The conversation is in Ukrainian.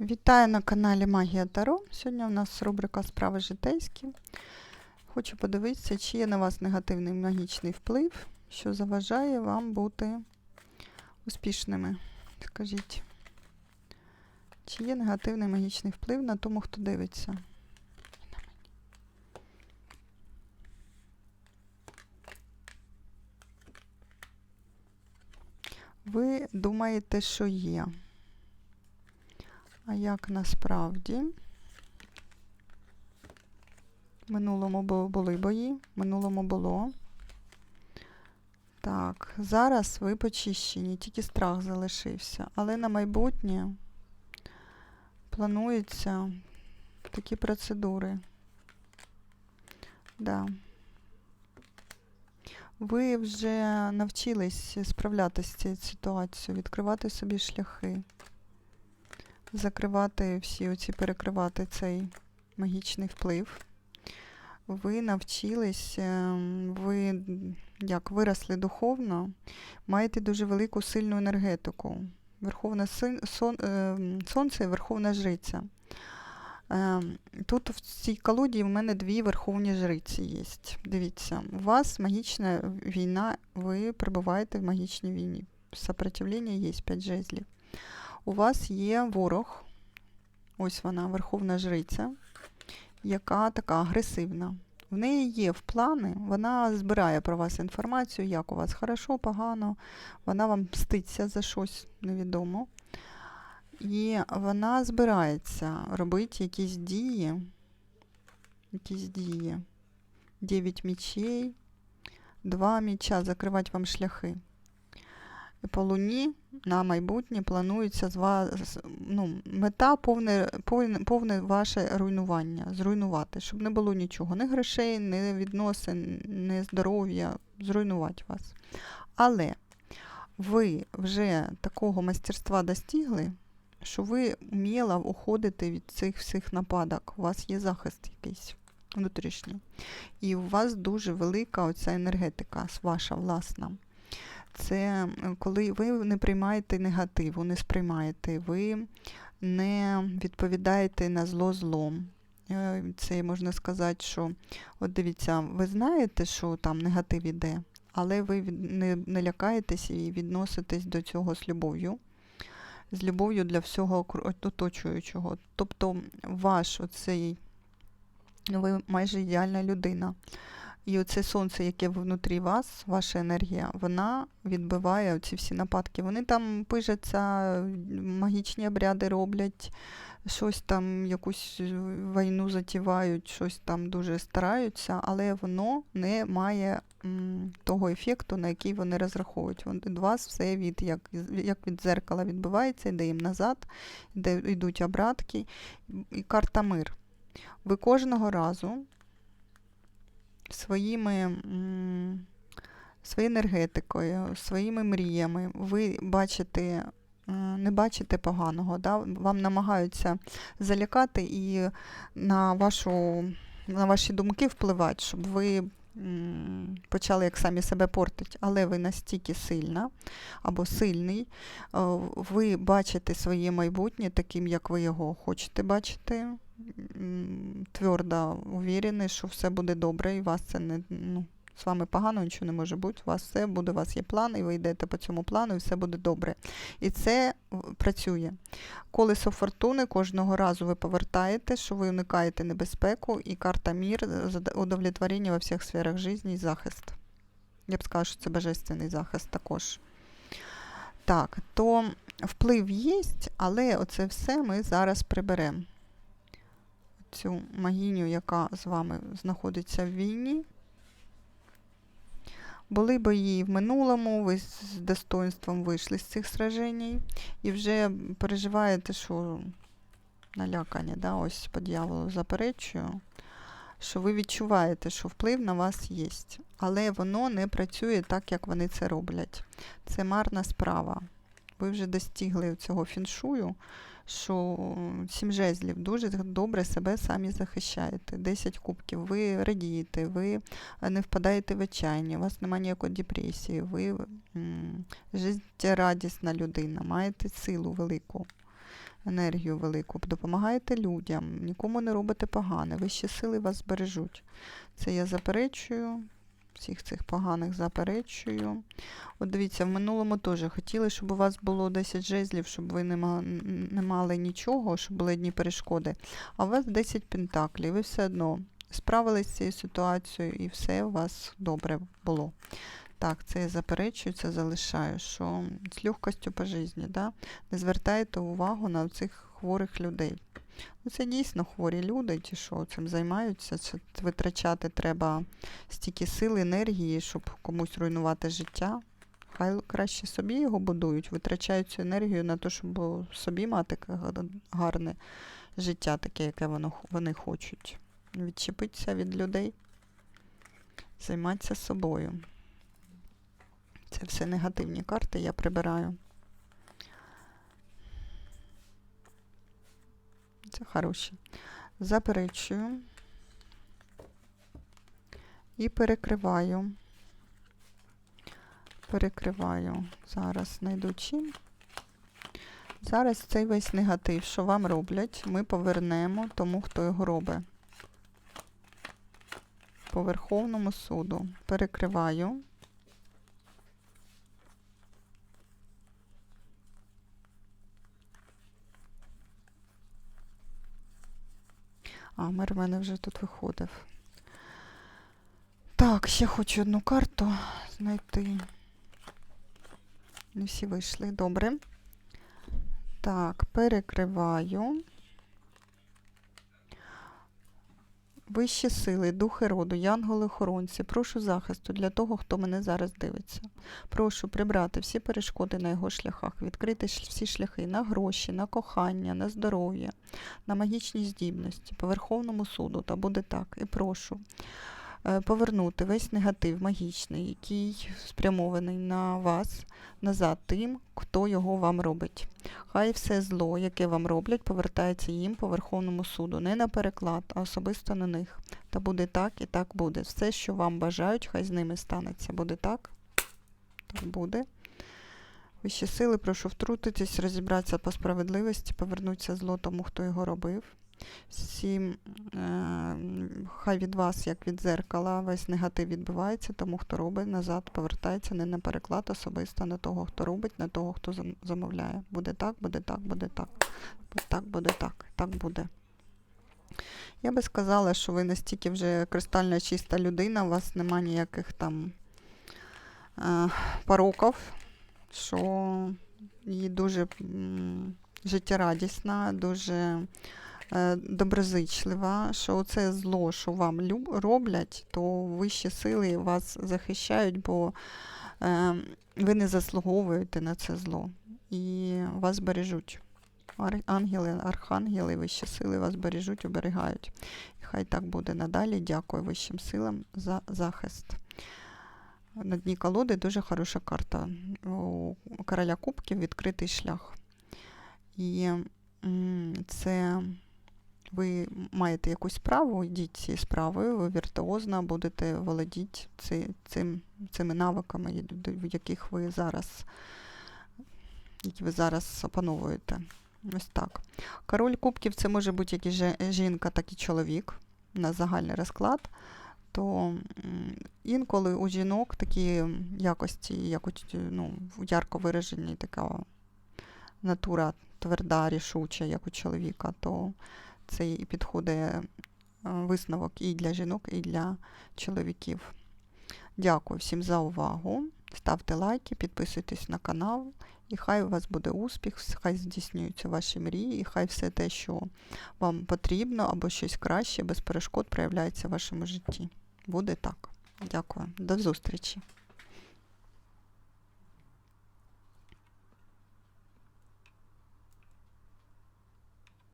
Вітаю на каналі Магія Таро. Сьогодні у нас рубрика Справи житейські. Хочу подивитися, чи є на вас негативний магічний вплив, що заважає вам бути успішними. Скажіть, чи є негативний магічний вплив на тому, хто дивиться? Ви думаєте, що є. А як насправді? Минулому були бої, минулому було. Так, зараз ви почищені, тільки страх залишився. Але на майбутнє плануються такі процедури. Да. Ви вже навчились справлятися з цією ситуацією, відкривати собі шляхи закривати всі оці, перекривати цей магічний вплив. Ви навчились, ем, ви як виросли духовно, маєте дуже велику сильну енергетику. Верховне сон, ем, сонце і верховна жриця. Ем, Тут в цій колоді в мене дві верховні жриці є. Дивіться, у вас магічна війна, ви перебуваєте в магічній війні. Сопротивлення є 5 жезлів у вас є ворог, ось вона, Верховна Жриця, яка така агресивна. В неї є в плани, вона збирає про вас інформацію, як у вас хорошо, погано, вона вам мститься за щось невідомо. І вона збирається робити якісь дії, якісь дії. Дев'ять мічей, два міча, закривати вам шляхи. По луні на майбутнє планується з вас, ну, мета повне, повне, повне ваше руйнування, зруйнувати, щоб не було нічого, ні грошей, ні відносин, ні здоров'я, зруйнувати вас. Але ви вже такого мастерства достигли, що ви вміла уходити від цих всіх нападок. У вас є захист якийсь внутрішній. І у вас дуже велика оця енергетика, ваша власна це коли ви не приймаєте негативу, не сприймаєте, ви не відповідаєте на зло злом. Е, Це можна сказати, що от дивіться, ви знаєте, що там негатив іде, але ви не, не лякаєтесь і відноситесь до цього з любов'ю, з любов'ю для всього оточуючого. Тобто ваш оцей, ви майже ідеальна людина. І оце сонце, яке внутрі вас, ваша енергія, вона відбиває ці всі нападки. Вони там пижаться, магічні обряди роблять, щось там, якусь війну затівають, щось там дуже стараються, але воно не має м, того ефекту, на який вони розраховують. Від вас все від як, як від дзеркала відбивається, йде їм назад, йде, йдуть обратки. І карта мир. Ви кожного разу своїми, своєю енергетикою, своїми мріями, ви бачите, не бачите поганого, да? вам намагаються залякати і на вашу, на ваші думки впливати, щоб ви почали як самі себе портити, але ви настільки сильна або сильний, ви бачите своє майбутнє таким, як ви його хочете бачити. Твердо увірений, що все буде добре, і вас це не ну, з вами погано нічого не може бути. У вас все буде, у вас є план, і ви йдете по цьому плану, і все буде добре. І це працює. Колесо фортуни кожного разу ви повертаєте, що ви уникаєте небезпеку, і карта мір, удовлетворення во всіх сферах життя і захист. Я б сказала, що це божественний захист також. Так, то вплив є, але оце все ми зараз приберемо цю магіню, яка з вами знаходиться в війні. Були бої в минулому, ви з достоинством вийшли з цих сражень і вже переживаєте, що налякання, да, ось по дьяволу заперечую, що ви відчуваєте, що вплив на вас є. Але воно не працює так, як вони це роблять. Це марна справа. Ви вже достигли цього фіншую, що сім жезлів дуже добре себе самі захищаєте. 10 кубків, ви радієте, ви не впадаєте в отчаяння, у вас немає ніякої депресії, ви життєрадісна людина, маєте силу велику. енергію велику, допомагаєте людям, нікому не робите погане, вищі сили вас збережуть. Це я заперечую, всіх цих поганих заперечую. От дивіться, в минулому теж хотіли, щоб у вас було 10 жезлів, щоб ви не, ма- не мали нічого, щоб були одні перешкоди. А у вас 10 пентаклів, і все одно справились з цією ситуацією, і все у вас добре було. Так, це я заперечую, це залишаю, що з легкостю по житті, да? не звертайте увагу на цих хворих людей. Ну, це дійсно хворі люди, ті, що цим займаються. Це витрачати треба стільки сил, енергії, щоб комусь руйнувати життя. Хай краще собі його будують, витрачають цю енергію на те, щоб собі мати гарне життя, таке, яке воно, вони хочуть. Відчепитися від людей, займатися собою. Це все негативні карти, я прибираю. Це хороші. Заперечую і перекриваю. Перекриваю. Зараз знайду чим. Зараз цей весь негатив, що вам роблять, ми повернемо тому, хто його робить. По Верховному суду. Перекриваю. А, мир в мене вже тут виходив. Так, ще хочу одну карту знайти. Не всі вийшли. Добре. Так, перекриваю. Вищі сили, духи роду, янголи-охоронці, прошу захисту для того, хто мене зараз дивиться. Прошу прибрати всі перешкоди на його шляхах, відкрити всі шляхи на гроші, на кохання, на здоров'я, на магічні здібності, по Верховному суду, та буде так. І прошу повернути весь негатив магічний, який спрямований на вас, назад тим, хто його вам робить. Хай все зло, яке вам роблять, повертається їм по Верховному суду, не на переклад, а особисто на них. Та буде так і так буде. Все, що вам бажають, хай з ними станеться. Буде так? Так буде. Вищі сили, прошу втрутитись, розібратися по справедливості, повернуться зло тому, хто його робив. Всім, е, хай від вас, як від дзеркала, весь негатив відбивається, тому хто робить назад, повертається не на переклад особисто на того, хто робить, на того, хто замовляє. Буде так, буде так, буде так. Так, буде так. Так буде. Я би сказала, що ви настільки вже кристально чиста людина, у вас нема ніяких там е, пороків, що її дуже життєрадісна, дуже доброзичлива, що це зло, що вам роблять, то вищі сили вас захищають, бо е, ви не заслуговуєте на це зло і вас бережуть. Ангели, архангели, вищі сили вас бережуть, оберігають. І хай так буде надалі. Дякую вищим силам за захист. На дні колоди дуже хороша карта. У короля кубків відкритий шлях. І це ви маєте якусь справу, йдіть цією справою, ви віртуозно будете володіти ци, цим, цими навиками, в яких ви зараз, які ви зараз опановуєте. Ось так. Король кубків це може бути як і жінка, так і чоловік на загальний розклад. То інколи у жінок такі якості, як у т- ну, ярко виражені така натура тверда, рішуча, як у чоловіка, то це і підходить е, висновок і для жінок, і для чоловіків. Дякую всім за увагу. Ставте лайки, підписуйтесь на канал, і хай у вас буде успіх, хай здійснюються ваші мрії, і хай все те, що вам потрібно, або щось краще, без перешкод проявляється в вашому житті. Буде так. Дякую. До зустрічі.